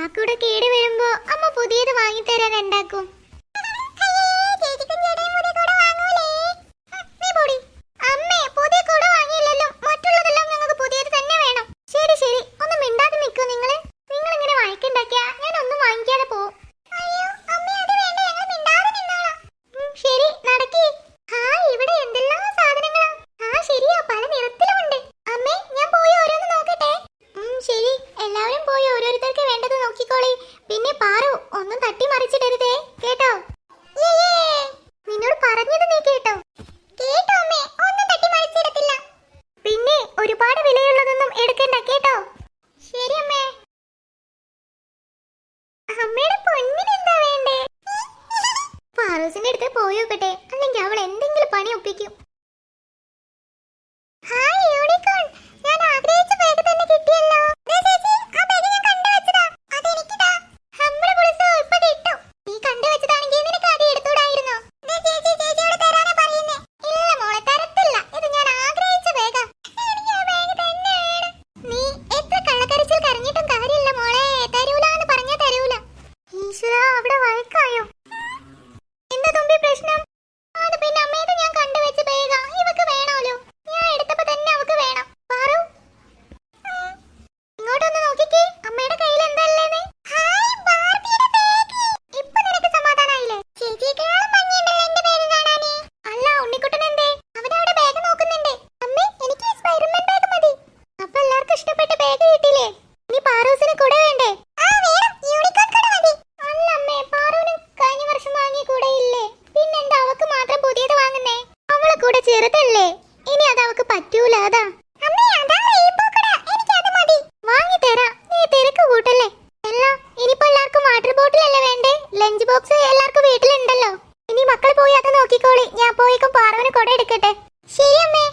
കാക്കയുടെ കേട് വരുമ്പോ അമ്മ പുതിയത് വാങ്ങിത്തരാൻ ഉണ്ടാക്കും മതി പിന്നെ പാറു ഒന്നും തട്ടി മറിച്ചിടരുതേ. കേട്ടോ? നിന്നോട് പറഞ്ഞത് നീ കേട്ടോ. കേട്ടോ അമ്മേ ഒന്നും തട്ടി മറിച്ചിടത്തില്ല. പിന്നെ ഒരുപാട് വിലയുള്ളതൊന്നും എടുക്കണ്ട കേട്ടോ? ശരി അമ്മേ. അമ്മയുടെ പൊന്നിന് എന്താ വേണ്ടേ? പാറൂസിന്റെ അടുത്ത് പോയോക്കട്ടെ അല്ലെങ്കിൽ അവൾ എന്തെങ്കിലും പണി ഒപ്പിക്കും. ഇനി അത് അവക്ക് പറ്റൂല അതാ. ലഞ്ച് ബോക്സ് എല്ലാവർക്കും വീട്ടിലുണ്ടല്ലോ. ഇനി ഞാൻ പോയേക്കും പാറവന് കൊട എടുക്കട്ടെ. ശരി അമ്മേ.